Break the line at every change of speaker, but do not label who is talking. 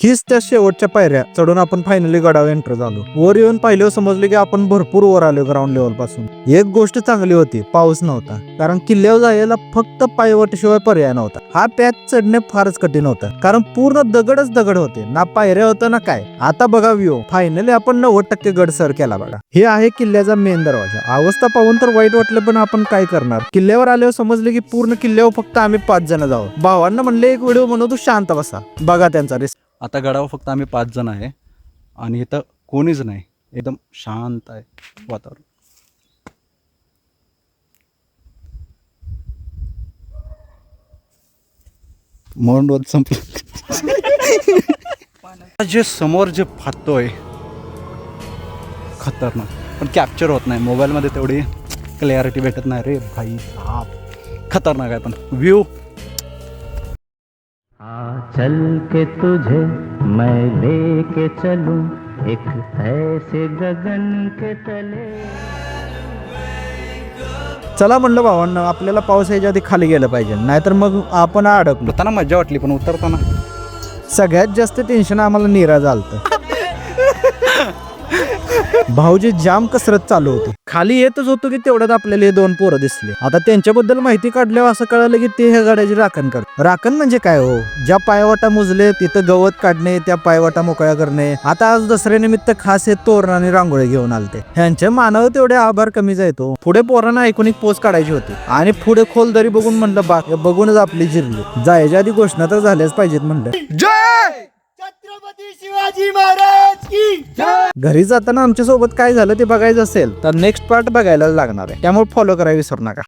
हीच त्या शेवटच्या पायऱ्या. चढून आपण फायनली गडावर एंटर झालो. वर येऊन पाहिल्यावर समजले की आपण भरपूर वर आलो ग्राउंड लेवलपासून. एक गोष्ट चांगली होती पाऊस नव्हता. कारण किल्ल्यावर जायला फक्त पायवटीशिवाय पर्याय नव्हता. हा पॅच चढणे फारच कठीण होतं. कारण पूर्ण दगडच दगड होते. ना पायऱ्या होतं ना काय. आता बघा व्ह्यू फायनली आपण नव्वद टक्के गड सर केला बघा. हे आहे किल्ल्याचा मेन दरवाजा. अवस्था पाहून तर वाईट वाटलं पण आपण काय करणार? किल्ल्यावर आल्यावर समजले की पूर्ण किल्ल्यावर फक्त आम्ही पाच जण जाऊ. भावांना म्हणले एक व्हिडिओ म्हणून तू शांत बसा. बघा त्यांचा रिस्क
आता गडावर फक्त आम्ही पाच जण आहे. आणि इथं कोणीच नाही. एकदम शांत आहे वातावरण. मौन रोज संपलं. जे समोर जे फातोय खतरनाक. पण कॅप्चर होत नाही. मोबाईलमध्ये तेवढी क्लॅरिटी भेटत नाही. रे भाई साहब खतरनाक आहे पण. व्ह्यू
आ चल के तुझे मैं लेके चलूं एक ऐसे गगन के तले।
चला म्हणलं भावांना आपल्याला पाऊस यायच्या आधी खाली गेलं पाहिजे नाहीतर मग आपण अडकलो.
उतरताना मजा वाटली पण उतरताना.
सगळ्यात जास्त टेन्शन आम्हाला निरा झालत भाऊजी जाम कसरत चालू होती. खाली येतच होतो की तेवढ्यात आपल्याला हे दोन पोरं दिसले. आता त्यांच्याबद्दल माहिती काढल्यावर असं कळालं की ते ह्या गाड्याची राखण कर राखण म्हणजे काय हो? ज्या पायवाटा मुजले तिथं गवत काढणे त्या पायवाटा मोकळ्या करणे. आता आज दसऱ्यानिमित्त खास हे तोरण आणि रांगोळी घेऊन आलते. ह्यांच्या मानावर तेवढे आभार कमी जायतो पुढे पोरांना ऐकून एक पोच काढायची होती. आणि पुढे खोल दरी बघून म्हणलं बा हे बघूनच आपली जिरली. जायच्या आधी घोषणा तर झाल्याच पाहिजेत म्हणलं. घरी जाताना आमच्यासोबत काय झालं ते बघायचं असेल तर नेक्स्ट पार्ट बघायला लागणार आहे. त्यामुळे फॉलो करायला विसरू नका.